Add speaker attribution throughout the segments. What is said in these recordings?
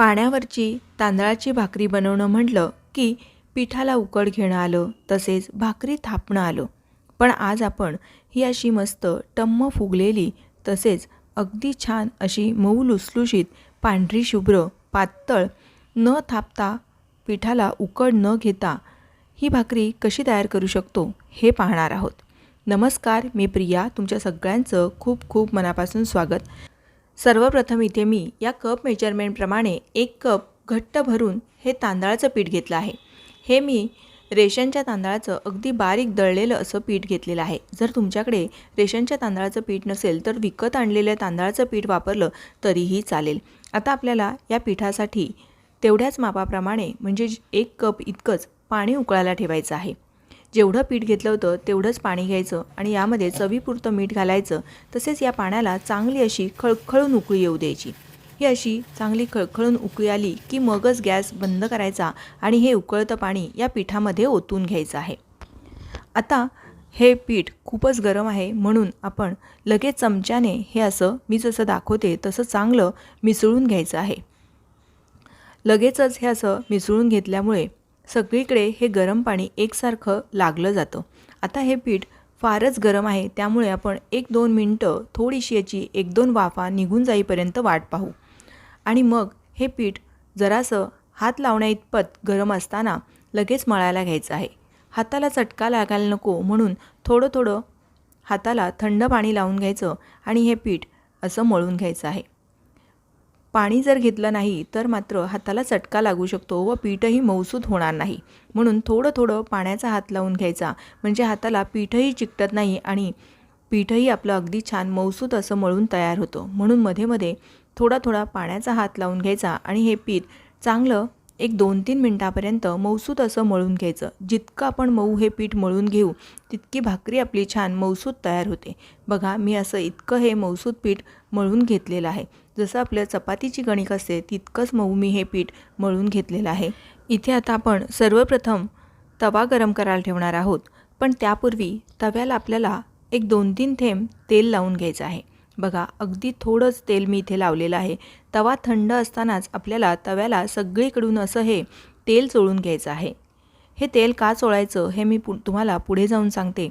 Speaker 1: पाण्यावरची तांदळाची भाकरी बनवणं म्हटलं की पिठाला उकड घेणं आलं तसेच भाकरी थापणं आलं. पण आज आपण ही अशी मस्त टम्म फुगलेली तसेच अगदी छान अशी मऊ लुसलुशीत पांढरी शुभ्र पातळ न थापता पिठाला उकड न घेता ही भाकरी कशी तयार करू शकतो हे पाहणार आहोत. नमस्कार मी प्रिया तुमच्या सगळ्यांचं खूप खूप मनापासून स्वागत. सर्वप्रथम इथे मी या कप मेजरमेंटप्रमाणे एक कप घट्ट भरून हे तांदळाचं पीठ घेतलं आहे. हे मी रेशनच्या तांदळाचं अगदी बारीक दळलेलं असं पीठ घेतलेलं आहे. जर तुमच्याकडे रेशनच्या तांदळाचं पीठ नसेल तर विकत आणलेल्या तांदळाचं पीठ वापरलं तरीही चालेल. आता आपल्याला या पिठासाठी तेवढ्याच मापाप्रमाणे म्हणजे एक कप इतकंच पाणी उकळायला ठेवायचं आहे. जेवढं पीठ घेतलं होतं तेवढंच पाणी घ्यायचं आणि यामध्ये चवीपुरतं मीठ घालायचं तसेच या पाण्याला चांगली अशी खळखळून उकळी येऊ द्यायची. ही अशी चांगली खळखळून उकळी आली की मगच गॅस बंद करायचा आणि हे उकळतं पाणी या पिठामध्ये ओतून घ्यायचं आहे. आता हे पीठ खूपच गरम आहे म्हणून आपण लगेच चमच्याने हे असं मी जसं दाखवते तसं चांगलं मिसळून घ्यायचं आहे. लगेचच हे असं मिसळून घेतल्यामुळे सगळीकडे हे गरम पाणी एकसारखं लागलं जातं. आता हे पीठ फारच गरम आहे त्यामुळे आपण एक दोन मिनटं थोडीशी याची एक दोन वाफा निघून जाईपर्यंत वाट पाहू. आणि मग हे पीठ जरासं हात लावण्या इतपत गरम असताना लगेच मळायला घ्यायचं आहे. हाताला चटका लागायला नको म्हणून थोडं थोडं हाताला थंड पाणी लावून घ्यायचं आणि हे पीठ असं मळून घ्यायचं आहे. पाणी जर घेतलं नाही तर मात्र हाताला चटका लागू शकतो व पीठही मौसूद होणार नाही. म्हणून थोडं थोडं पाण्याचा हात लावून घ्यायचा. म्हणजे हाताला पीठही चिकटत नाही आणि पीठही आपलं अगदी छान मौसूद असं मळून तयार होतं. म्हणून मध्ये मध्ये थोडा थोडा पाण्याचा हात लावून घ्यायचा आणि हे पीठ चांगलं एक दोन तीन मिनटापर्यंत मौसूद असं मळून घ्यायचं. जितकं आपण मऊ हे पीठ मळून घेऊ तितकी भाकरी आपली छान मौसूद तयार होते. बघा मी असं इतकं हे मौसूद पीठ मळून घेतलेलं आहे. जसं आपल्या चपातीची गणिक असते तितकंच मऊ मी हे पीठ मळून घेतलेलं आहे. इथे आता आपण सर्वप्रथम तवा गरम करायला ठेवणार आहोत. पण त्यापूर्वी तव्याला आपल्याला एक दोन तीन थेंब तेल लावून घ्यायचं आहे. बघा अगदी थोडंच तेल मी इथे लावलेलं आहे. तवा थंड असतानाच आपल्याला तव्याला सगळीकडून असं हे तेल चोळून घ्यायचं आहे. हे तेल का चोळायचं हे मी पु तुम्हाला पुढे जाऊन सांगते.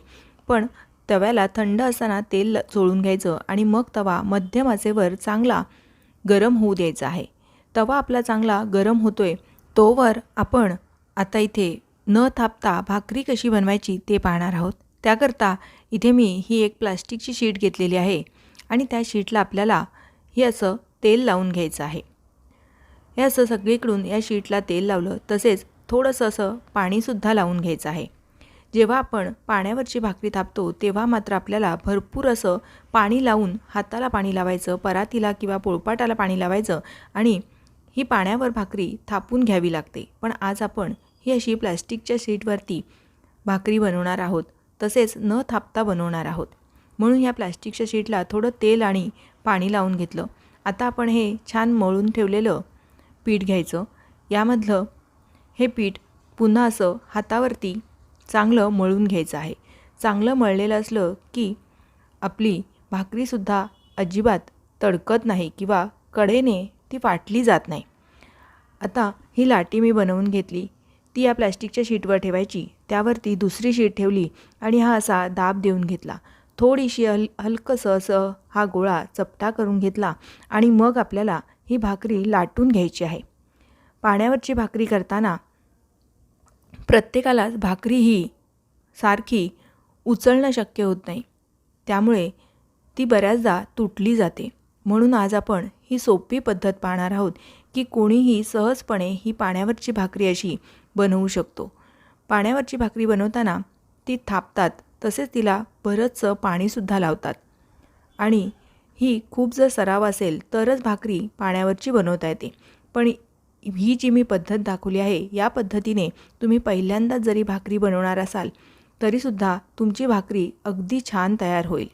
Speaker 1: पण तव्याला थंड असताना तेल चोळून घ्यायचं आणि मग तवा मध्यम आचेवर चांगला गरम होऊ द्यायचा आहे. तवा आपला चांगला गरम होतो आहे तोवर आपण आता इथे न थापता भाकरी कशी बनवायची ते पाहणार आहोत. त्याकरता इथे मी ही एक प्लास्टिकची शीट घेतलेली आहे. आणि त्या शीटला आपल्याला हे असं तेल लावून घ्यायचं आहे. हे असं सगळीकडून या शीटला तेल लावलं तसेच थोडंसं असं पाणीसुद्धा लावून घ्यायचं आहे. जेव्हा आपण पाण्यावरची भाकरी थापतो तेव्हा मात्र आपल्याला भरपूर असं पाणी लावून हाताला पाणी लावायचं परातीला किंवा पोळपाटाला पाणी लावायचं आणि ही पाण्यावर भाकरी थापून घ्यावी लागते. पण आज आपण ही अशी प्लॅस्टिकच्या शीटवरती भाकरी बनवणार आहोत तसेच न थापता बनवणार आहोत. म्हणून या प्लास्टिकच्या शीटला थोडं तेल आणि पाणी लावून घेतलं. आता आपण हे छान मळून ठेवलेलं पीठ घ्यायचं. यामधलं हे पीठ पुन्हा असं हातावरती चांगलं मळून घ्यायचं आहे. चांगलं मळलेलं असलं की आपली भाकरीसुद्धा अजिबात तडकत नाही किंवा कडेने ती फाटली जात नाही. आता ही लाटी मी बनवून घेतली. ती या प्लॅस्टिकच्या शीटवर ठेवायची. त्यावरती दुसरी शीट ठेवली आणि हा असा दाब देऊन घेतला. थोडीशी हल हलकंसं असं हा गोळा चपटा करून घेतला आणि मग आपल्याला ही भाकरी लाटून घ्यायची आहे. पाण्यावरची भाकरी करताना प्रत्येकालाच भाकरी ही सारखी उचलणं शक्य होत नाही. त्यामुळे ती बऱ्याचदा तुटली जाते. म्हणून आज आपण ही सोपी पद्धत पाहणार आहोत की कोणीही सहजपणे ही पाण्यावरची भाकरी अशी बनवू शकतो. पाण्यावरची भाकरी बनवताना ती थापतात तसेच तिला बरंचसं पाणीसुद्धा लावतात. आणि ही खूप जर सराव असेल तरच भाकरी पाण्यावरची बनवता येते. पण ही जी मी पद्धत दाखवली आहे या पद्धतीने तुम्ही पहिल्यांदाच जरी भाकरी बनवणार असाल तरीसुद्धा तुमची भाकरी अगदी छान तयार होईल.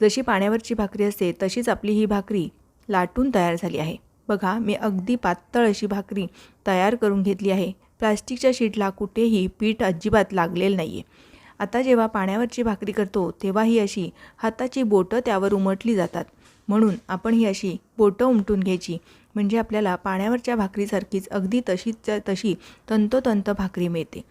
Speaker 1: जशी पाण्यावरची भाकरी असते तशीच आपली ही भाकरी लाटून तयार झाली आहे. बघा मी अगदी पातळ अशी भाकरी तयार करून घेतली आहे. प्लास्टिकच्या शीटला कुठेही पीठ अजिबात लागलेलं नाही आहे आता जेव्हा पाण्यावरची भाकरी करतो तेव्हा ही अशी हाताची बोटं त्यावर उमटली जातात. म्हणून आपण ही अशी बोटं उमटून घ्यायची. म्हणजे आपल्याला पाण्यावरच्या भाकरीसारखीच अगदी तशीच तशी तंतोतंत भाकरी मिळते.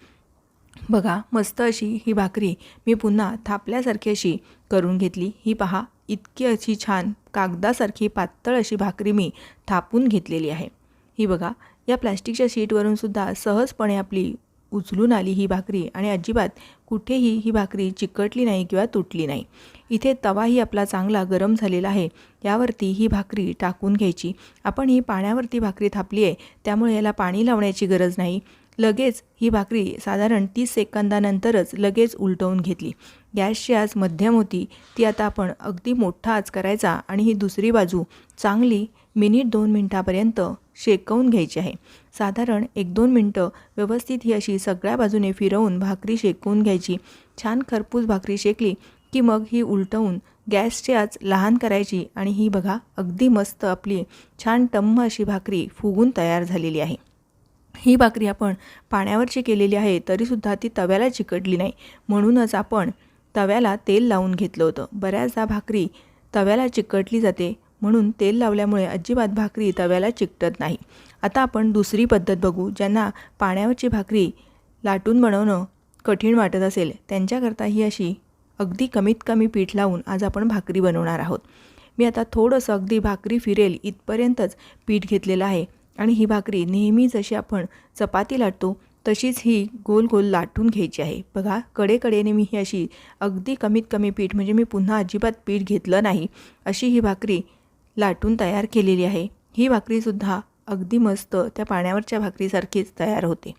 Speaker 1: बघा मस्त अशी ही भाकरी मी पुन्हा थापल्यासारखी अशी करून घेतली. ही पहा इतकी अशी छान कागदासारखी पातळ अशी भाकरी मी थापून घेतलेली आहे. ही बघा या प्लॅस्टिकच्या शीटवरून सुद्धा सहजपणे आपली उचलून आली ही भाकरी आणि अजिबात कुठेही ही भाकरी चिकटली नाही किंवा तुटली नाही. इथे तवाही आपला चांगला गरम झालेला आहे. यावरती ही भाकरी टाकून घ्यायची. आपण ही पाण्यावरती भाकरी थापली आहे त्यामुळे याला पाणी लावण्याची गरज नाही. लगेच ही भाकरी साधारण तीस सेकंदानंतरच लगेच उलटवून घेतली. गॅसची आज मध्यम होती. ती आता आपण अगदी मोठा आज करायचा आणि ही दुसरी बाजू चांगली मिनिट दोन मिनटापर्यंत शेकवून घ्यायची आहे. साधारण एक दोन मिनटं व्यवस्थित ही अशी सगळ्या बाजूने फिरवून भाकरी शेकवून घ्यायची. छान खरपूस भाकरी शेकली की मग ही उलटवून गॅसची आज लहान करायची आणि ही बघा अगदी मस्त आपली छान टम्म अशी भाकरी फुगून तयार झालेली आहे. ही भाकरी आपण पाण्यावरची केलेली आहे तरीसुद्धा ती तव्याला चिकटली नाही. म्हणूनच आपण तव्याला तेल लावून घेतलं होतं. बऱ्याचदा भाकरी तव्याला चिकटली जाते म्हणून तेल लावल्यामुळे अजिबात भाकरी तव्याला चिकटत नाही. आता आपण दुसरी पद्धत बघू ज्यांना पाण्यावरची भाकरी लाटून बनवणं कठीण वाटत असेल. त्यांच्याकरता ही अशी अगदी कमीत कमी पीठ लावून आज आपण भाकरी बनवणार आहोत. मी आता थोडंसं अगदी भाकरी फिरेल इथपर्यंतच पीठ घेतलेलं आहे. आणि ही भाकरी नेहमी जशी आपण चपाती लाटतो तशीच ही गोल गोल लाटून घ्यायची आहे. बघा कडेकडेने मी ही अशी अगदी कमीत कमी पीठ म्हणजे मी पुन्हा अजिबात पीठ घेतलं नाही अशी ही भाकरी लाटून तयार केलेली आहे. ही भाकरीसुद्धा अगदी मस्त त्या पाण्यावरच्या भाकरीसारखीच तयार होते.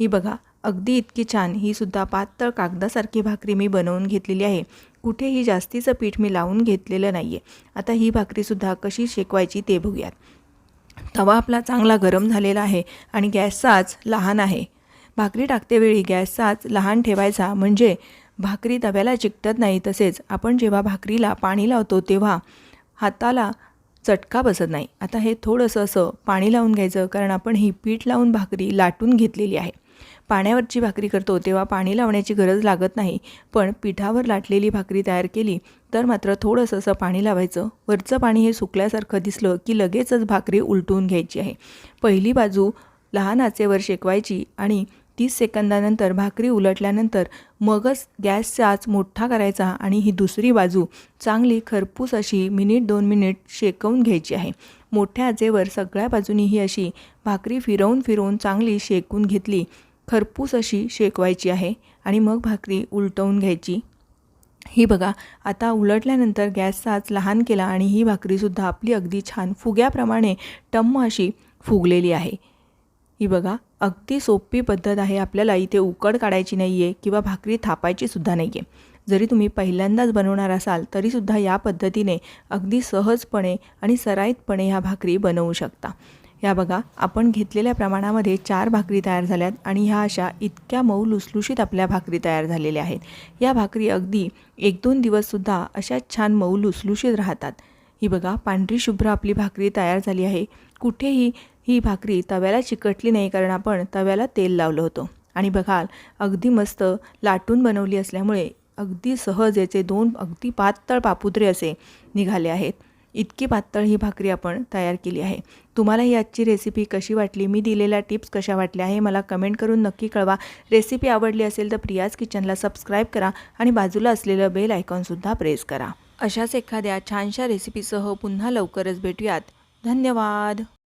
Speaker 1: ही बघा अगदी इतकी छान ही सुद्धा पातळ कागदासारखी भाकरी मी बनवून घेतलेली आहे. कुठेही जास्तीचं पीठ मी लावून घेतलेलं नाही आहे आता ही भाकरीसुद्धा कशी शेकवायची ते बघूयात. तवा आपला चांगला गरम झालेला आहे आणि गॅसचा आच लहान आहे. भाकरी टाकतेवेळी गॅसचा आच लहान ठेवायचा म्हणजे भाकरी तव्याला चिकटत नाही तसेच आपण जेव्हा भाकरीला पाणी लावतो तेव्हा हाताला चटका बसत नाही. आता हे थोडंसं असं पाणी लावून घ्यायचं कारण आपण ही पीठ लावून भाकरी लाटून घेतलेली आहे. पाण्यावरची भाकरी करतो तेव्हा पाणी लावण्याची गरज लागत नाही. पण पिठावर लाटलेली भाकरी तयार केली तर मात्र थोडंसं असं पाणी लावायचं. वरचं पाणी हे सुकल्यासारखं दिसलं की लगेचच भाकरी उलटून घ्यायची आहे. पहिली बाजू लहान आचेवर शेकवायची आणि तीस सेकंदानंतर भाकरी उलटल्यानंतर मगच गॅसचा आच मोठा करायचा आणि ही दुसरी बाजू चांगली खरपूस अशी मिनिट दोन मिनिट शेकवून घ्यायची आहे. मोठ्या आचेवर सगळ्या बाजूनी ही अशी भाकरी फिरवून फिरवून चांगली शेकून घेतली. खरपूस अशी शेकवायची आहे आणि मग भाकरी उलटवून घ्यायची. ही बघा आता उलटल्यानंतर गॅसचाच लहान केला आणि ही भाकरीसुद्धा आपली अगदी छान फुग्याप्रमाणे टम्म अशी फुगलेली आहे. ही बघा अगदी सोपी पद्धत आहे आपल्याला इथे उकड काढायची नाही आहे किंवा भाकरी थापायची सुद्धा नाही आहे जरी तुम्ही पहिल्यांदाच बनवणार असाल तरीसुद्धा या पद्धतीने अगदी सहजपणे आणि सराईतपणे ह्या भाकरी बनवू शकता. या बघा आपण घेतलेल्या प्रमाणामध्ये चार भाकरी तयार झाल्यात आणि ह्या अशा इतक्या मऊ लुसलुशीत आपल्या भाकरी तयार झालेल्या आहेत. या भाकरी अगदी एक दोन दिवससुद्धा अशा छान मऊ लुसलुशीत राहतात. ही बघा पांढरी शुभ्र आपली भाकरी तयार झाली आहे. कुठेही ही भाकरी तव्याला चिकटली नाही कारण आपण तव्याला तेल लावलं होतं. आणि बघाल अगदी मस्त लाटून बनवली असल्यामुळे अगदी सहज याचे दोन अगदी पातळ पापुद्रे असे निघाले आहेत. इतकी पातळ ही भाकरी आपण तयार केली आहे. तुम्हाला ही आजची रेसिपी कशी वाटली? मी दिलेल्या टिप्स कशा वाटल्या आहे मला कमेंट करून नक्की कळवा. रेसिपी आवडली असेल तर प्रियाज किचनला सबस्क्राईब करा आणि बाजूला असलेलं बेल आयकॉनसुद्धा प्रेस करा. अशाच एखाद्या छानशा रेसिपीसह पुन्हा लवकरच भेटूयात. धन्यवाद!